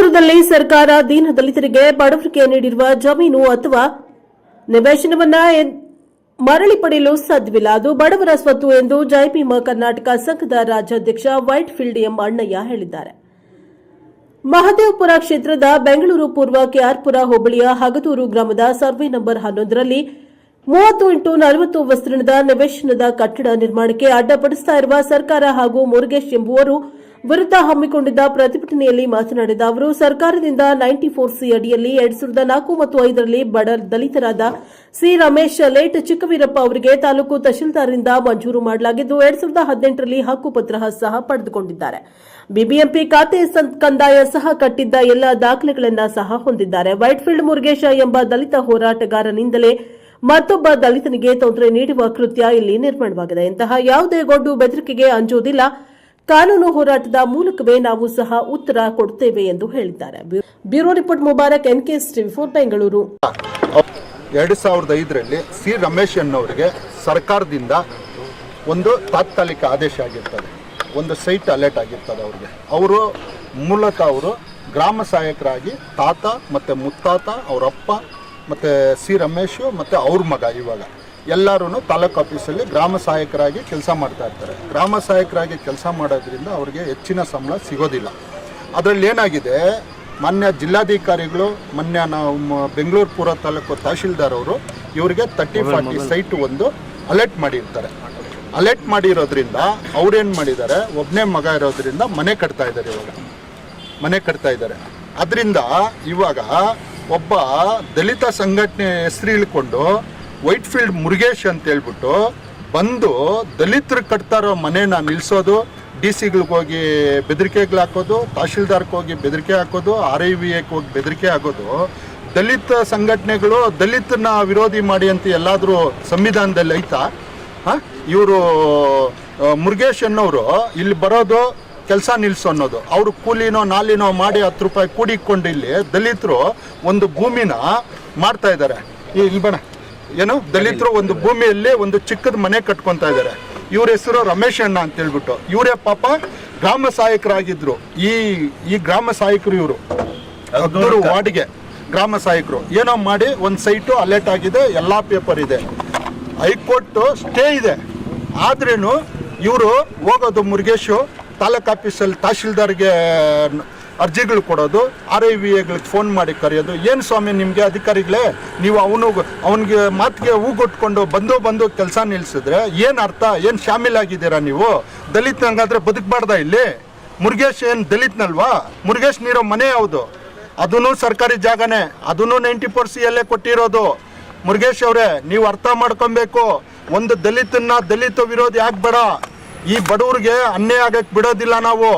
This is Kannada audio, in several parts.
ವಿಜಯಪುರದಲ್ಲಿ ಸರ್ಕಾರ ದೀನ ದಲಿತರಿಗೆ ಬಡವರಿಗೆ ನೀಡಿರುವ ಜಮೀನು ಅಥವಾ ನಿವೇಶನವನ್ನ ಮರಳಿ ಪಡೆಯಲು ಸಾಧ್ಯವಿಲ್ಲ. ಅದು ಬಡವರ ಸ್ವತ್ತು ಎಂದು ಜೈಭೀಮ ಕರ್ನಾಟಕ ಸಂಘದ ರಾಜ್ಯಾಧ್ಯಕ್ಷ ವೈಟ್ ಫೀಲ್ಡ್ ಎಂ ಅಣ್ಣಯ್ಯ ಹೇಳಿದ್ದಾರೆ. ಮಹದೇವಪುರ ಕ್ಷೇತ್ರದ ಬೆಂಗಳೂರು ಪೂರ್ವ ಕೆಆರ್ಪುರ ಹೋಬಳಿಯ ಹಗದೂರು ಗ್ರಾಮದ ಸರ್ವೆ ನಂಬರ್ ಹನ್ನೊಂದರಲ್ಲಿ ಮೂವತ್ತು ಇಂಟು ನಲವತ್ತು ವಿಸ್ತೀರ್ಣದ ನಿವೇಶನದ ಕಟ್ಟಡ ನಿರ್ಮಾಣಕ್ಕೆ ಅಡ್ಡಪಡಿಸುತ್ತಿರುವ ಸರ್ಕಾರ ಹಾಗೂ ಮುರುಗೇಶ್ ಎಂಬುವರು ವಿರುದ್ಧ ಹಮ್ಮಿಕೊಂಡಿದ್ದ ಪ್ರತಿಭಟನೆಯಲ್ಲಿ ಮಾತನಾಡಿದ ಅವರು, ಸರ್ಕಾರದಿಂದ ನೈಂಟಿ ಫೋರ್ ಸಿ ಅಡಿಯಲ್ಲಿ ಎರಡ್ ಸಾವಿರದ ನಾಲ್ಕು ಮತ್ತು ಐದರಲ್ಲಿ ಬಡ ದಲಿತರಾದ ಸಿ ರಮೇಶ್ ಲೇಟ್ ಚಿಕ್ಕವೀರಪ್ಪ ಅವರಿಗೆ ತಾಲೂಕು ತಹಶೀಲ್ದಾರರಿಂದ ಮಂಜೂರು ಮಾಡಲಾಗಿದ್ದು, ಎರಡ್ ಸಾವಿರದ ಹದಿನೆಂಟರಲ್ಲಿ ಹಕ್ಕುಪತ್ರ ಸಹ ಪಡೆದುಕೊಂಡಿದ್ದಾರೆ. ಬಿಬಿಎಂಪಿ ಖಾತೆ ಕಂದಾಯ ಸಹ ಕಟ್ಟಿದ್ದ ಎಲ್ಲ ದಾಖಲೆಗಳನ್ನು ಸಹ ಹೊಂದಿದ್ದಾರೆ. ವೈಟ್ಫೀಲ್ಡ್ ಮುರುಗೇಶ ಎಂಬ ದಲಿತ ಹೋರಾಟಗಾರನಿಂದಲೇ ಮತ್ತೊಬ್ಬ ದಲಿತನಿಗೆ ತೊಂದರೆ ನೀಡುವ ಕೃತ್ಯ ಇಲ್ಲಿ ನಿರ್ಮಾಣವಾಗಿದೆ. ಇಂತಹ ಯಾವುದೇ ಗೊಡ್ಡು ಬೆದರಿಕೆಗೆ ಅಂಜುವುದಿಲ್ಲ ಕಾನೂನು ಹೋರಾಟದ ಮೂಲಕವೇ ನಾವು ಸಹ ಉತ್ತರ ಕೊಡುತ್ತೇವೆ ಎಂದು ಹೇಳಿದ್ದಾರೆ. ಬ್ಯೂ- bureau report Mubarak NKS TV four, Bengaluru. ಎರಡು ಸಾವಿರದ ಐದರಲ್ಲಿ ಸಿ ರಮೇಶ್ ಅನ್ನೋರಿಗೆ ಸರ್ಕಾರದಿಂದ ಒಂದು ತಾತ್ಕಾಲಿಕ ಆದೇಶ ಆಗಿರ್ತದೆ. ಒಂದು ಸೈಟ್ ಅಲರ್ಟ್ ಆಗಿರ್ತದೆ ಅವ್ರಿಗೆ. ಅವರು ಮೂಲತಃ ಅವರು ಗ್ರಾಮ ಸಹಾಯಕರಾಗಿ ತಾತ ಮತ್ತು ಮುತ್ತಾತ ಅವರಪ್ಪ ಮತ್ತು ಸಿ ರಮೇಶು ಮತ್ತು ಅವ್ರ ಮಗ ಇವಾಗ. ಎಲ್ಲರೂ ತಾಲೂಕು ಆಫೀಸಲ್ಲಿ ಗ್ರಾಮ ಸಹಾಯಕರಾಗಿ ಕೆಲಸ ಮಾಡ್ತಾ ಇರ್ತಾರೆ. ಗ್ರಾಮ ಸಹಾಯಕರಾಗಿ ಕೆಲಸ ಮಾಡೋದ್ರಿಂದ ಅವ್ರಿಗೆ ಹೆಚ್ಚಿನ ಸಂಬಳ ಸಿಗೋದಿಲ್ಲ. ಅದರಲ್ಲಿ ಏನಾಗಿದೆ ಮಾನ್ಯ ಜಿಲ್ಲಾಧಿಕಾರಿಗಳು ಮೊನ್ನೆ ನಾವು ಬೆಂಗಳೂರು ಪೂರ್ವ ತಾಲೂಕು ತಹಶೀಲ್ದಾರ್ ಅವರು ಇವರಿಗೆ ತರ್ಟಿ ಫಾರ್ಟಿ ಸೈಟ್ ಒಂದು ಅಲರ್ಟ್ ಮಾಡಿರ್ತಾರೆ. ಅಲರ್ಟ್ ಮಾಡಿರೋದ್ರಿಂದ ಅವ್ರೇನು ಮಾಡಿದ್ದಾರೆ ಒಬ್ಬನೇ ಮಗ ಇರೋದ್ರಿಂದ ಮನೆ ಕಟ್ತಾ ಇದ್ದಾರೆ ಇವಾಗ. ಮನೆ ಕಟ್ತಾ ಇದ್ದಾರೆ. ಅದರಿಂದ ಇವಾಗ ಒಬ್ಬ ದಲಿತ ಸಂಘಟನೆ ಹೆಸರು ಇಳ್ಕೊಂಡು ವೈಟ್ ಫೀಲ್ಡ್ ಮುರುಗೇಶ್ ಅಂತ ಹೇಳ್ಬಿಟ್ಟು ಬಂದು ದಲಿತರು ಕಟ್ತಾರೋ ಮನೇನ ನಿಲ್ಲಿಸೋದು ಡಿ ಸಿಗಳಿಗೆ ಹೋಗಿ ಬೆದರಿಕೆಗಳು ಹಾಕೋದು, ತಹಶೀಲ್ದಾರ್ಗೆ ಹೋಗಿ ಬೆದರಿಕೆ ಹಾಕೋದು, ಆರ್ ಐ ವಿ ಹೋಗಿ ಬೆದರಿಕೆ ಹಾಕೋದು ದಲಿತ ಸಂಘಟನೆಗಳು ದಲಿತನ ವಿರೋಧಿ ಮಾಡಿ ಅಂತ ಎಲ್ಲಾದರೂ ಸಂವಿಧಾನದಲ್ಲಿ ಐತಾ? ಹಾಂ? ಇವರು ಮುರುಗೇಶ್ ಅನ್ನೋರು ಇಲ್ಲಿ ಬರೋದು, ಕೆಲಸ ನಿಲ್ಲಿಸು ಅನ್ನೋದು. ಅವರು ಕೂಲಿನೋ ನಾಲಿನೋ ಮಾಡಿ ಹತ್ತು ರೂಪಾಯಿ ಕೂಡಿಕೊಂಡು ಇಲ್ಲಿ ದಲಿತರು ಒಂದು ಭೂಮಿನ ಮಾಡ್ತಾ ಇದ್ದಾರೆ ಇಲ್ಲಿ ಬಣ ಏನು ದಲಿತರು ಒಂದು ಭೂಮಿಯಲ್ಲಿ ಒಂದು ಚಿಕ್ಕದ ಮನೆ ಕಟ್ಕೊತಾ ಇದ್ದಾರೆ ಇವ್ರ ಹೆಸರು ರಮೇಶ್ ಅಣ್ಣ ಅಂತ ಹೇಳ್ಬಿಟ್ಟು. ಇವರೇ ಪಾಪ ಗ್ರಾಮ ಸಹಾಯಕರಾಗಿದ್ರು. ಈ ಈ ಗ್ರಾಮ ಸಹಾಯಕರು ಇವರು. ಅಗ್ನೂರು ವಾರ್ಡ್ಗೆ ಗ್ರಾಮ ಸಹಾಯಕರು. ಏನೋ ಮಾಡಿ ಒಂದು ಸೈಟು ಅಲರ್ಟ್ ಆಗಿದೆ ಎಲ್ಲ ಪೇಪರ್ ಇದೆ. ಹೈಕೋರ್ಟ್ ಸ್ಟೇ ಇದೆ. ಆದ್ರೇನು ಇವರು ಹೋಗೋದು ಮುರುಗೇಶು ತಾಲೂಕ್ ಆಫೀಸಲ್ಲಿ ತಹಶೀಲ್ದಾರ್ಗೆ ಅರ್ಜಿಗಳು ಕೊಡೋದು ಆರ್ ಐ ವಿ ಎಗಳಿಗೆ ಫೋನ್ ಮಾಡಿ ಕರೆಯೋದು. ಏನು ಸ್ವಾಮಿ ನಿಮಗೆ ಅಧಿಕಾರಿಗಳೇ? ನೀವು ಅವನು ಅವನಿಗೆ ಮಾತಿಗೆ ಹೂಗೊಟ್ಕೊಂಡು ಬಂದು ಬಂದು ಕೆಲಸ ನಿಲ್ಲಿಸಿದ್ರೆ ಏನು ಅರ್ಥ? ಏನು ಶಾಮಿಲ್ ಶಾಮೀಲಾಗಿದ್ದೀರಾ ನೀವು? ದಲಿತ ಹಂಗಾದ್ರೆ ಬದುಕಬಾರ್ದ ಇಲ್ಲಿ? ಮುರುಗೇಶ್ ಏನು ದಲಿತನಲ್ವಾ? ಮುರುಗೇಶ್ ನೀರೋ ಮನೆ ಯಾವುದು? ಅದೂ ಸರ್ಕಾರಿ ಜಾಗನೇ. ಅದೂ ನೈಂಟಿ ಫೋರ್ ಸಿ ಅಲ್ಲೇ ಕೊಟ್ಟಿರೋದು. ಮುರುಗೇಶ್ ಅವರೇ, ನೀವು ಅರ್ಥ ಮಾಡ್ಕೊಬೇಕು. ಒಂದು ದಲಿತನ್ನ ದಲಿತ ವಿರೋಧಿ ಆಗ್ಬೇಡ. ಈ ಬಡವ್ರಿಗೆ ಅನ್ಯಾಯ ಆಗಕ್ಕೆ ಬಿಡೋದಿಲ್ಲ ನಾವು.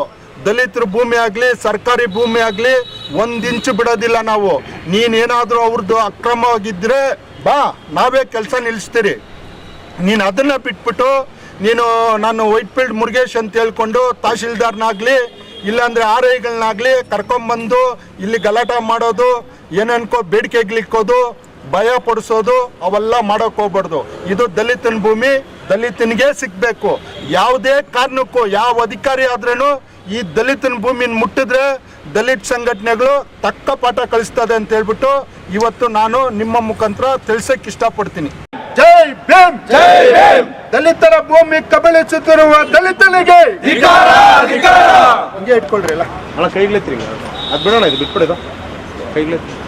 ದಲಿತರ ಭೂಮಿ ಆಗಲಿ, ಸರ್ಕಾರಿ ಭೂಮಿ ಆಗಲಿ ಒಂದು ಇಂಚು ಬಿಡೋದಿಲ್ಲ ನಾವು. ನೀನೇನಾದರೂ ಅವ್ರದ್ದು ಅಕ್ರಮವಾಗಿದ್ದರೆ ಬಾ, ನಾವೇ ಕೆಲಸ ನಿಲ್ಲಿಸ್ತೀರಿ ನೀನು ಅದನ್ನು ಬಿಟ್ಬಿಟ್ಟು ನೀನು ನಾನು ವೈಟ್ ಫೀಲ್ಡ್ ಮುರುಗೇಶ್ ಅಂತ ಹೇಳ್ಕೊಂಡು ತಹಶೀಲ್ದಾರ್ನಾಗಲಿ, ಇಲ್ಲಾಂದರೆ ಆರ್ ಐಗಳನ್ನಾಗಲಿ ಕರ್ಕೊಂಬಂದು ಇಲ್ಲಿ ಗಲಾಟೆ ಮಾಡೋದು ಏನನ್ಕೋ ಬೇಡಿಕೆಗಳಿಕ್ಕೋದು ಭಯ ಪಡಿಸೋದು, ಅವೆಲ್ಲ ಮಾಡೋಕೆ ಹೋಗ್ಬಾರ್ದು. ಇದು ದಲಿತನ ಭೂಮಿ, ದಲಿತನಿಗೆ ಸಿಗಬೇಕು. ಯಾವುದೇ ಕಾರಣಕ್ಕೂ, ಯಾವ ಅಧಿಕಾರಿ ಆದ್ರೂ ಈ ದಲಿತನ ಭೂಮಿನ ಮುಟ್ಟಿದ್ರೆ ದಲಿತ ಸಂಘಟನೆಗಳು ತಕ್ಕ ಪಾಠ ಕಳಿಸ್ತದೆ ಅಂತ ಹೇಳ್ಬಿಟ್ಟು ಇವತ್ತು ನಾನು ನಿಮ್ಮ ಮುಖಾಂತರ ತಿಳಿಸಕ್ಕೆ ಇಷ್ಟಪಡ್ತೀನಿ. ಜೈ ಭೀಮ್! ಜೈ ಭೀಮ್! ದಲಿತರ ಭೂಮಿ ಕಬಳಿಸುತ್ತಿರುವ ದಲಿತನಿಗೆ ಹಂಗೆ ಇಟ್ಕೊಳ್ರಿ ಅಲ್ಲ ಅಣ್ಣ ಕೈಗ್ಲೆತ್ರಿ ಅದು ಬಿಡೋಣ ಇದು ಬಿಟ್ಬಿಡ ಕೈಗ್ಲೆತ್ರಿ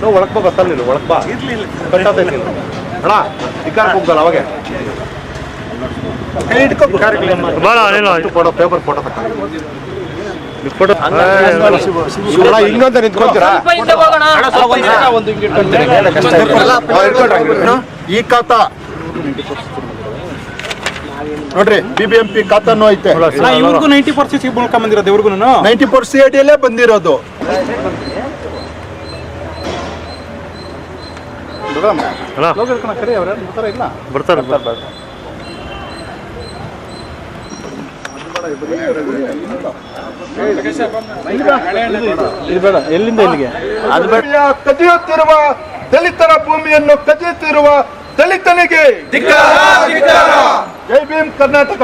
ಸೊ ಒಳಕ್ ಒಳಕ್ಬಾ ಇರ್ಲಿಲ್ಲ ನೀನು ಒಳಕ್ ಬಾ. ಕಟ್ಟಾತೈತಿ ಅಣ್ಣ ಅಧಿಕಾರಕ್ಕೆ ಹೋಗ್ದಲ್ಲ ಅವಾಗೆ. ಹಿಂಗಂತ ನಿಂತ್ಕೊಂತೀರಾ ಈ ನೋಡ್ರಿ ಬಿ ಬಿ ಎಂ ಪಿ ಐತೆ. ಇವ್ರಿಗೂ ನೈಂಟಿ ಪರ್ಸೆಂಟ್ ಮೂಲಕ ಬಂದಿರೋದು ಇವ್ರಿಗೂ ನೈಂಟಿ ಫೋರ್ ಸಿ ಅಡಿಯಲ್ಲೇ ಬಂದಿರೋದು. ಬರ್ತಾರೆ ಬರ್ತಾರೆ. ಇದು ಬೇಡ ಎಲ್ಲಿಂದ ಎಲ್ಲಿಗೆ ಅದು ಬೇಡ. ಕದಿಯುತ್ತಿರುವ ದಲಿತರ ಭೂಮಿಯನ್ನು ಕದಿಯುತ್ತಿರುವ ದಲಿತನಿಗೆ ಜೈ ಭೀಮ್ ಕರ್ನಾಟಕ.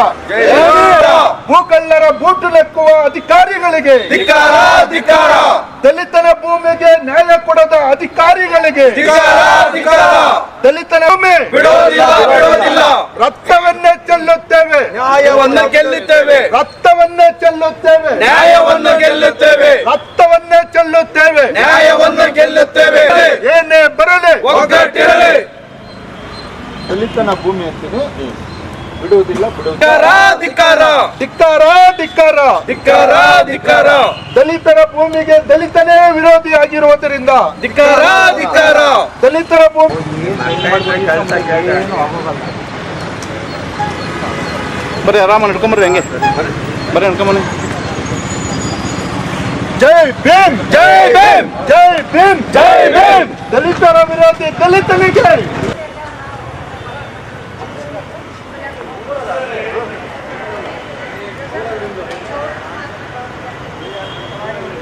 ಭೂಕಳ್ಳರ ಬೂಟು ನೆಕ್ಕುವ ಅಧಿಕಾರಿಗಳಿಗೆ ದಲಿತನ ಭೂಮಿಗೆ ನ್ಯಾಯ ಕೊಡದ ಅಧಿಕಾರಿಗಳಿಗೆ ದಲಿತನ ಭೂಮಿ ಬಿಡೋದಿಲ್ಲ ಬಿಡೋದಿಲ್ಲ. ರಕ್ತವನ್ನೇ ಚೆಲ್ಲುತ್ತೇವೆ. ನ್ಯಾಯವನ್ನು ಗೆಲ್ಲುತ್ತೇವೆ. ರಕ್ತವನ್ನೇ ಚೆಲ್ಲುತ್ತೇವೆ. ನ್ಯಾಯವನ್ನು ಗೆಲ್ಲುತ್ತೇವೆ. ರಕ್ತವನ್ನೇ ಚೆಲ್ಲುತ್ತೇವೆ. ನ್ಯಾಯವನ್ನು ಗೆಲ್ಲುತ್ತೇವೆ. ಏನೇ ಬರಲಿ. ಒಗ್ಗಟ್ಟಿರಲಿ. ದಲಿತನ ಭೂಮಿ ಅಂತೀನಿ ಬಿಡುವುದಿಲ್ಲ ಬಿಡುವುದಿಲ್ಲ. ಧಿಕ್ಕಾರ ಧಿಕ್ಕಾರ ಧಿಕ್ಕಾರ. ಧಿಕ್ಕಾರ ಧಿಕ್ಕಾರ ಧಿಕ್ಕಾರ ದಲಿತರ ಭೂಮಿಗೆ ದಲಿತನೇ ವಿರೋಧಿ ಆಗಿರುವುದರಿಂದ ಧಿಕ್ಕಾರ ದಲಿತರ ಭೂಮಿ ಬರೀ ಆರಾಮ ನಡ್ಕೊಂಬರ್ರಿ ಹಂಗೆ. ಬರೀ ನಡ್ಕೊಂಬನ್ನಿ. ಜೈ ಭೀಮ್! ಜೈ ಭೀಮ್! ಜೈ ಭೀಮ್! ಜೈ ಭೀಮ್! ದಲಿತರ ವಿರೋಧಿ ದಲಿತನಿಗೆ